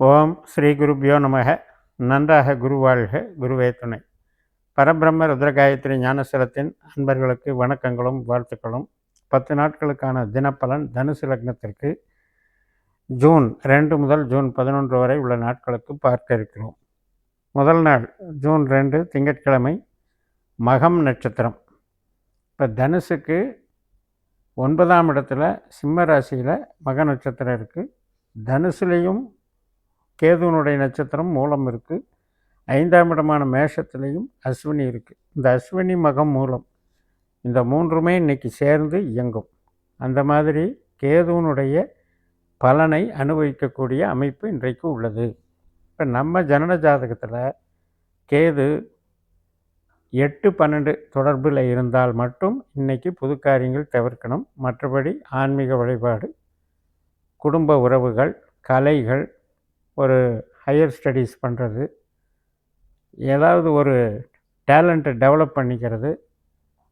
ஓம் ஸ்ரீ குருபியோ நமக. நன்றாக குருவாழ்க குருவே துணை. பரபிரம்ம ருத்ரகாயத்ரி ஞானசலத்தின் அன்பர்களுக்கு வணக்கங்களும் வாழ்த்துக்களும். பத்து நாட்களுக்கான தினப்பலன் தனுசு லக்னத்திற்கு ஜூன் ரெண்டு முதல் ஜூன் பதினொன்று வரை உள்ள நாட்களுக்கு பார்க்க இருக்கிறோம். முதல் நாள் ஜூன் ரெண்டு திங்கட்கிழமை மகம் நட்சத்திரம். இப்போ தனுசுக்கு ஒன்பதாம் இடத்துல சிம்ம ராசியில் மக நட்சத்திரம் இருக்குது தனுசுலேயும் கேதுவனுடைய நட்சத்திரம் மூலம் இருக்குது ஐந்தாம் இடமான மேஷத்துலேயும் அஸ்வினி இருக்குது இந்த அஸ்வினி மகம் மூலம் இந்த மூன்றுமே இன்றைக்கி சேர்ந்து இயங்கும். அந்த மாதிரி கேதுவனுடைய பலனை அனுபவிக்கக்கூடிய அமைப்பு இன்றைக்கு உள்ளது. இப்போ நம்ம ஜனன ஜாதகத்தில் கேது எட்டு பன்னெண்டு தொடர்பில் இருந்தால் மட்டும் இன்றைக்கி புது காரியங்கள் தவிர்க்கணும். மற்றபடி ஆன்மீக வழிபாடு குடும்ப உறவுகள் கலைகள் ஒரு ஹையர் ஸ்டடீஸ் பண்ணுறது ஏதாவது ஒரு டேலண்ட்டை டெவலப் பண்ணிக்கிறது.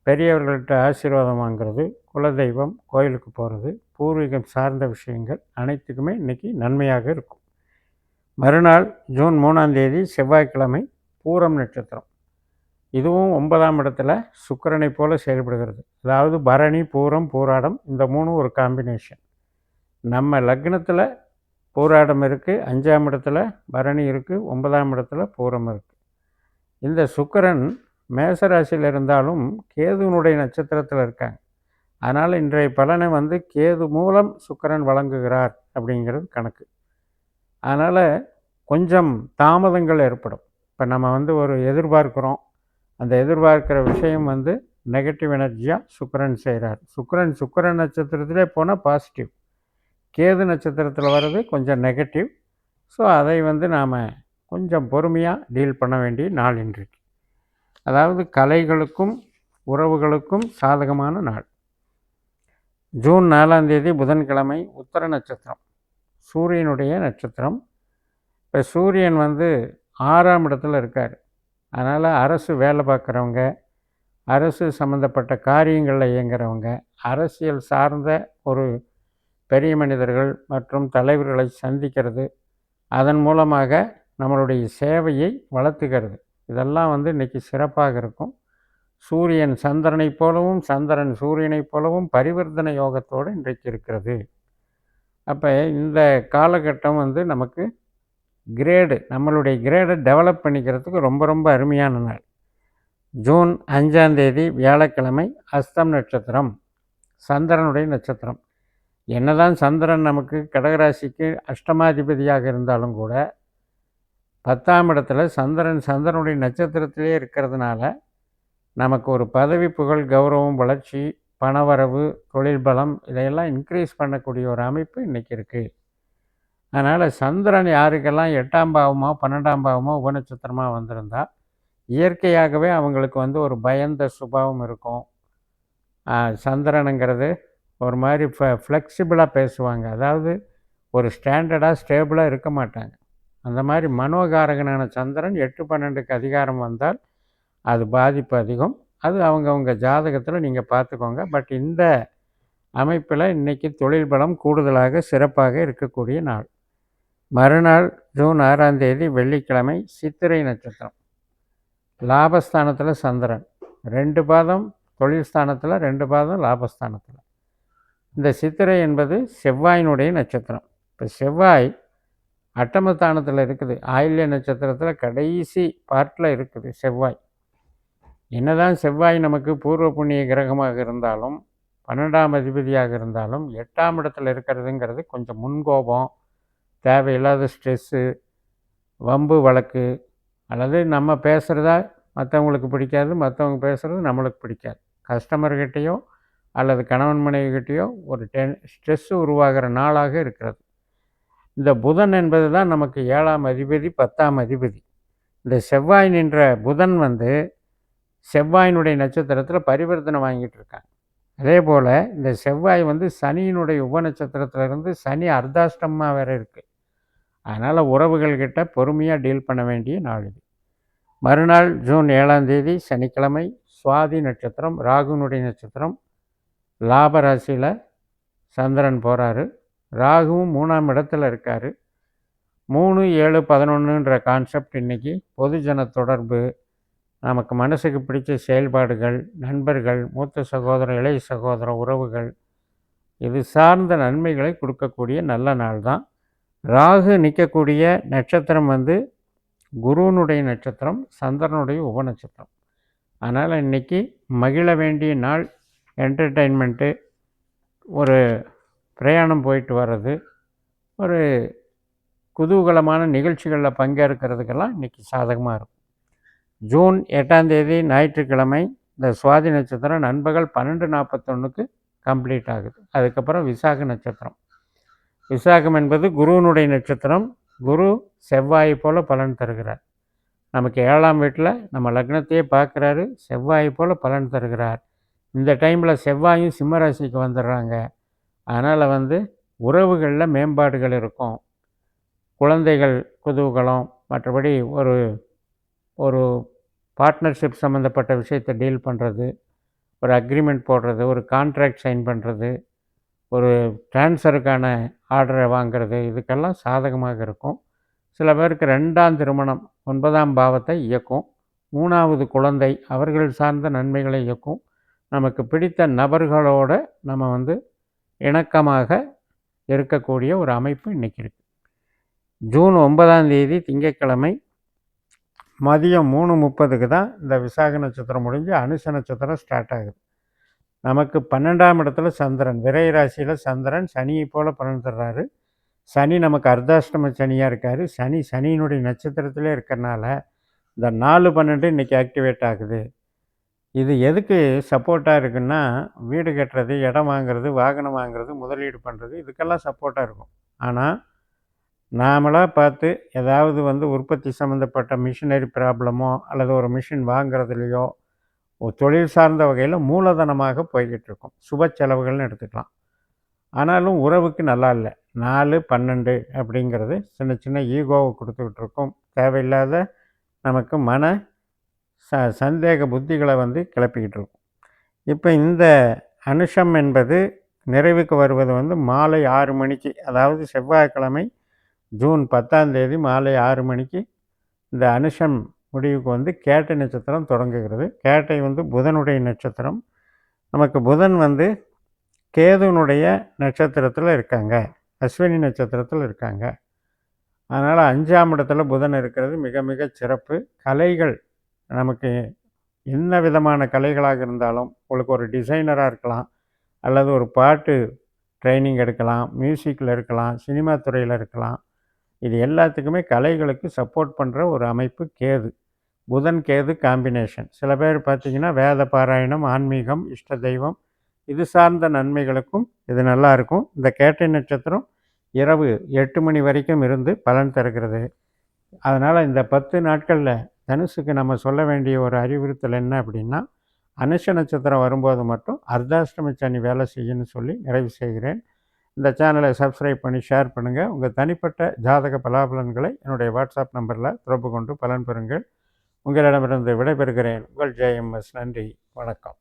பெரியவர்கள்ட்ட ஆசீர்வாதம் வாங்கிறது. குலதெய்வம் கோயிலுக்கு போகிறது பூர்வீகம் சார்ந்த விஷயங்கள் அனைத்துக்குமே இன்றைக்கி நன்மையாக இருக்கும். மறுநாள் ஜூன் மூணாம் தேதி செவ்வாய்க்கிழமை பூரம் நட்சத்திரம். இதுவும் ஒன்பதாம் இடத்துல சுக்கரனை போல செயல்படுகிறது. அதாவது பரணி பூரம் பூராடம் இந்த மூணும் ஒரு காம்பினேஷன் நம்ம லக்னத்தில் பூராடம் இருக்குது அஞ்சாம் இடத்துல பரணி இருக்குது ஒன்பதாம் இடத்துல பூரம் இருக்குது இந்த சுக்கரன் மேசராசியில் இருந்தாலும் கேதுனுடைய நட்சத்திரத்தில் இருக்காங்க. அதனால் இன்றைய பலனை வந்து கேது மூலம் சுக்கரன் வழங்குகிறார் அப்படிங்கிறது கணக்கு. அதனால் கொஞ்சம் தாமதங்கள் ஏற்படும். இப்போ நம்ம வந்து ஒரு எதிர்பார்க்குறோம். அந்த எதிர்பார்க்குற விஷயம் வந்து நெகட்டிவ் எனர்ஜியாக சுக்கரன் செய்கிறார் சுக்கரன் சுக்கரன் நட்சத்திரத்திலே போனால் பாசிட்டிவ். கேது நட்சத்திரத்தில் வர்றது கொஞ்சம் நெகட்டிவ் ஸோ அதை வந்து நாம் கொஞ்சம் பொறுமையாக டீல் பண்ண வேண்டிய நாள் இன்றைக்கு. அதாவது கலைகளுக்கும் உறவுகளுக்கும் சாதகமான நாள். ஜூன் நாலாம் தேதி புதன்கிழமை உத்தர நட்சத்திரம். சூரியனுடைய நட்சத்திரம். இப்போ சூரியன் வந்து ஆறாம் இடத்துல இருக்கார். அதனால் அரசு வேலை பார்க்குறவங்க அரசு சம்மந்தப்பட்ட காரியங்களில் இயங்குறவங்க அரசியல் சார்ந்த ஒரு பெரிய மனிதர்கள் மற்றும் தலைவர்களை சந்திக்கிறது. அதன் மூலமாக நம்மளுடைய சேவையை வளர்த்துக்கிறது இதெல்லாம் வந்து இன்றைக்கி சிறப்பாக இருக்கும். சூரியன் சந்திரனைப் போலவும் சந்திரன் சூரியனைப் போலவும் பரிவர்த்தனை யோகத்தோடு இன்றைக்கு இருக்கிறது. அப்போ இந்த காலகட்டம் வந்து நமக்கு கிரேடு நம்மளுடைய கிரேடை டெவலப் பண்ணிக்கிறதுக்கு ரொம்ப ரொம்ப அருமையான நாள். ஜூன் அஞ்சாந்தேதி வியாழக்கிழமை அஸ்தம் நட்சத்திரம் சந்திரனுடைய நட்சத்திரம். என்னதான் சந்திரன் நமக்கு கடகராசிக்கு அஷ்டமாதிபதியாக இருந்தாலும் கூட பத்தாம் இடத்துல சந்திரன் சந்திரனுடைய நட்சத்திரத்திலே இருக்கிறதுனால நமக்கு ஒரு பதவி புகழ் கௌரவம் வளர்ச்சி பணவரவு தொழில் பலம் இதையெல்லாம் இன்க்ரீஸ் பண்ணக்கூடிய ஒரு அமைப்பு இன்றைக்கி இருக்குது அதனால் சந்திரன் யாருக்கெல்லாம் எட்டாம் பாவமோ பன்னெண்டாம் பாவமோ உபநட்சத்திரமாக வந்திருந்தால் இயற்கையாகவே அவங்களுக்கு வந்து ஒரு பயந்த சுபாவம் இருக்கும். சந்திரனுங்கிறது ஒரு மாதிரி ஃப ஃப்ளெக்சிபிளாக பேசுவாங்க. அதாவது ஒரு ஸ்டாண்டர்டாக ஸ்டேபிளாக இருக்க மாட்டாங்க. அந்த மாதிரி மனோகாரகனான சந்திரன் எட்டு பன்னெண்டுக்கு அதிகாரம் வந்தால் அது பாதிப்பு அதிகம். அது அவங்கவுங்க ஜாதகத்தில் நீங்கள் பார்த்துக்கோங்க. பட் இந்த அமைப்பில் இன்றைக்கி தொழில் பலம் கூடுதலாக சிறப்பாக இருக்கக்கூடிய நாள். மறுநாள் ஜூன் ஆறாம் தேதி வெள்ளிக்கிழமை சித்திரை நட்சத்திரம். லாபஸ்தானத்தில் சந்திரன். ரெண்டு பாதம் தொழில் ஸ்தானத்தில் ரெண்டு பாதம் லாபஸ்தானத்தில். இந்த சித்திரை என்பது செவ்வாயினுடைய நட்சத்திரம். இப்போ செவ்வாய் அட்டமஸ்தானத்தில் இருக்குது. ஆயில்ய நட்சத்திரத்தில் கடைசி பார்ட்டில் இருக்குது செவ்வாய். என்னதான் செவ்வாய் நமக்கு பூர்வ புண்ணிய கிரகமாக இருந்தாலும் பன்னெண்டாம் அதிபதியாக இருந்தாலும் எட்டாம் இடத்துல இருக்கிறதுங்கிறது கொஞ்சம் முன்கோபம் தேவையில்லாத ஸ்ட்ரெஸ்ஸு வம்பு வழக்கு அல்லது நம்ம பேசுகிறதா மற்றவங்களுக்கு பிடிக்காது மற்றவங்க பேசுகிறது நம்மளுக்கு பிடிக்காது. கஸ்டமர்கிட்டையோ அல்லது கணவன் மனைவிகிட்டேயோ ஒரு டென் ஸ்ட்ரெஸ்ஸு உருவாகிற நாளாக இருக்கிறது. இந்த புதன் என்பது தான் நமக்கு ஏழாம் அதிபதி பத்தாம் அதிபதி. இந்த செவ்வாய் நின்ற புதன் வந்து செவ்வாயினுடைய நட்சத்திரத்தில் பரிவர்த்தனை வாங்கிட்டு இருக்காங்க. அதே போல் இந்த செவ்வாய் வந்து சனியினுடைய உப நட்சத்திரத்திலிருந்து சனி அர்த்தாஷ்டமாக வேறு இருக்குது அதனால் உறவுகள்கிட்ட பொறுமையாக டீல் பண்ண வேண்டிய நாள் இது. மறுநாள் ஜூன் ஏழாம் தேதி சனிக்கிழமை சுவாதி நட்சத்திரம் ராகுனுடைய நட்சத்திரம் லாபராசியில் சந்திரன் போகிறாரு ராகுவும் மூணாம் இடத்துல இருக்கார். மூணு ஏழு பதினொன்றுன்ற கான்செப்ட் இன்றைக்கி பொதுஜன தொடர்பு நமக்கு மனசுக்கு பிடிச்ச செயல்பாடுகள் நண்பர்கள் மூத்த சகோதர இளைய சகோதர உறவுகள் இது சார்ந்த நன்மைகளை கொடுக்கக்கூடிய நல்ல நாள் தான். ராகு நிற்கக்கூடிய நட்சத்திரம் வந்து குருவனுடைய நட்சத்திரம் சந்திரனுடைய உபநட்சத்திரம். அதனால் இன்றைக்கி மகிழ வேண்டிய நாள் என்டர்டெயின்மெண்ட்டு ஒரு பிரயாணம் போயிட்டு வர்றது ஒரு குதூகலமான நிகழ்ச்சிகளில் பங்கேற்கிறதுக்கெல்லாம் இன்றைக்கி சாதகமாக இருக்கும். ஜூன் எட்டாம் தேதி ஞாயிற்றுக்கிழமை இந்த சுவாதி நட்சத்திரம் நண்பகல் பன்னெண்டு நாற்பத்தொன்றுக்கு கம்ப்ளீட் ஆகுது. அதுக்கப்புறம் விசாக நட்சத்திரம். விசாகம் என்பது குருவனுடைய நட்சத்திரம். குரு செவ்வாய் போல் பலன் தருகிறார். நமக்கு ஏழாம் வீட்டில் நம்ம லக்னத்தையே பார்க்குறாரு. செவ்வாய் போல் பலன் தருகிறார். இந்த டைமில் செவ்வாயும் சிம்மராசிக்கு வந்துடுறாங்க அதனால் வந்து உறவுகளில் மேம்பாடுகள் இருக்கும். குழந்தைகள் குதூகலம் மற்றபடி ஒரு ஒரு பார்ட்னர்ஷிப் சம்மந்தப்பட்ட விஷயத்தை டீல் பண்ணுறது ஒரு அக்ரிமெண்ட் போடுறது ஒரு கான்ட்ராக்ட் சைன் பண்ணுறது ஒரு டிரான்ஸ்ஃபருக்கான ஆர்டரை வாங்கிறது இதுக்கெல்லாம் சாதகமாக இருக்கும். சில பேருக்கு ரெண்டாம் திருமணம் ஒன்பதாம் பாவத்தை இயக்கும். மூணாவது குழந்தை அவர்கள் சார்ந்த நன்மைகளை இயக்கும். நமக்கு பிடித்த நபர்களோடு நம்ம வந்து இணக்கமாக இருக்கக்கூடிய ஒரு அமைப்பு இன்றைக்கி இருக்குது ஜூன் ஒன்பதாம் தேதி திங்கட்கிழமை மதியம் மூணு முப்பதுக்கு தான் இந்த விசாக நட்சத்திரம் முடிஞ்சு அனுச நட்சத்திரம் ஸ்டார்ட் ஆகுது. நமக்கு பன்னெண்டாம் இடத்துல சந்திரன் விரை ராசியில் சந்திரன் சனியை போல் பலன் தர்றாரு. சனி நமக்கு அர்த்தாஷ்டம சனியாக இருக்கார். சனி சனியினுடைய நட்சத்திரத்திலே இருக்கிறனால இந்த நாலு பன்னெண்டு இன்றைக்கி ஆக்டிவேட் ஆகுது. இது எதுக்கு சப்போர்ட்டாக இருக்குன்னா வீடு கட்டுறது இடம் வாங்குறது வாகனம் வாங்குறது முதலீடு பண்ணுறது இதுக்கெல்லாம் சப்போர்ட்டாக இருக்கும். ஆனால் நாமளாக பார்த்து ஏதாவது வந்து உற்பத்தி சம்மந்தப்பட்ட மிஷினரி ப்ராப்ளமோ அல்லது ஒரு மிஷின் வாங்குறதுலையோ தொழில் சார்ந்த வகையில் மூலதனமாக போய்கிட்டு இருக்கும். சுப செலவுகள்னு எடுத்துக்கலாம். ஆனாலும் உறவுக்கு நல்லா இல்லை. நாலு பன்னெண்டு அப்படிங்கிறது சின்ன சின்ன ஈகோவை கொடுத்துக்கிட்டு இருக்கும். தேவையில்லாத நமக்கு மன ச சந்தேக புத்திகளை வந்து கிளப்பிக்கிட்டு இருக்கும். இப்போ இந்த அனுஷம் என்பது நிறைவுக்கு வருவது வந்து மாலை ஆறு மணிக்கு அதாவது செவ்வாய்க்கிழமை ஜூன் பத்தாம் தேதி மாலை ஆறு மணிக்கு இந்த அனுஷம் முடிவுக்கு வந்து கேட்டை நட்சத்திரம் தொடங்குகிறது. கேட்டை வந்து புதனுடைய நட்சத்திரம். நமக்கு புதன் வந்து கேதுனுடைய நட்சத்திரத்தில் இருக்காங்க. அஸ்வினி நட்சத்திரத்தில் இருக்காங்க. அதனால் அஞ்சாம் இடத்துல புதன் இருக்கிறது மிக மிக சிறப்பு. கலைகள் நமக்கு என்ன விதமான கலைகளாக இருந்தாலும் உங்களுக்கு ஒரு டிசைனராக இருக்கலாம் அல்லது ஒரு பாட்டு ட்ரைனிங் எடுக்கலாம் மியூசிக்கில் இருக்கலாம் சினிமா துறையில் இருக்கலாம். இது எல்லாத்துக்குமே கலைகளுக்கு சப்போர்ட் பண்ணுற ஒரு அமைப்பு கேது. புதன் கேது காம்பினேஷன் சில பேர் பார்த்திங்கன்னா வேத பாராயணம் ஆன்மீகம் இஷ்ட தெய்வம் இது சார்ந்த நன்மைகளுக்கும் இது நல்லா இருக்கும். இந்த கேட்டை நட்சத்திரம் இரவு எட்டு மணி வரைக்கும் இருந்து பலன் தருகிறது. அதனால் இந்த பத்து நாட்களில் தனுசுக்கு நம்ம சொல்ல வேண்டிய ஒரு அறிவுறுத்தல் என்ன அப்படின்னா அனுஷ நட்சத்திரம் வரும்போது மட்டும் அர்த்தாஷ்டமி சனி வேலை செய்யணும்னு சொல்லி நிறைவு செய்கிறேன். இந்த சேனலை சப்ஸ்கிரைப் பண்ணி ஷேர் பண்ணுங்கள் உங்கள் தனிப்பட்ட ஜாதக பலாபலன்களை என்னுடைய வாட்ஸ்அப் நம்பரில் தொடர்பு கொண்டு பலன் பெறுங்கள். உங்களிடமிருந்து விடைபெறுகிறேன். உங்கள் ஜேஎம்எஸ் நன்றி. வணக்கம்.